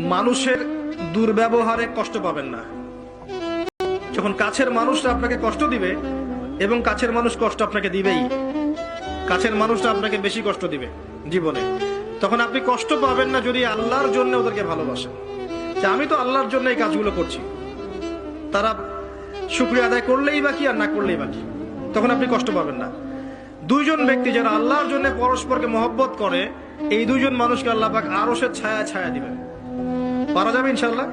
মানুষের দুর্ব্যবহারে কষ্ট পাবেন না। যখন কাছের মানুষরা আপনাকে কষ্ট দিবে এবং কাছের মানুষ কষ্ট আপনাকে দিবেই, কাছের মানুষরা আপনাকে বেশি কষ্ট দিবে জীবনে, তখন আপনি কষ্ট পাবেন না যদি আল্লাহর জন্য ওদেরকে ভালোবাসেন। যে আমি তো আল্লাহর জন্য এই কাজগুলো করছি। তারা শুক্রিয়া আদায় করলেই বা কি আর না করলেই বা কি? তখন আপনি কষ্ট পাবেন না। দুইজন ব্যক্তি যারা আল্লাহর জন্য পরস্পরকে মহব্বত করে, এই দুইজন মানুষকে আল্লাহ পাক আরও সে ছায়া ছায়া দিবেন। পারা যাবে ইনশাল্লাহ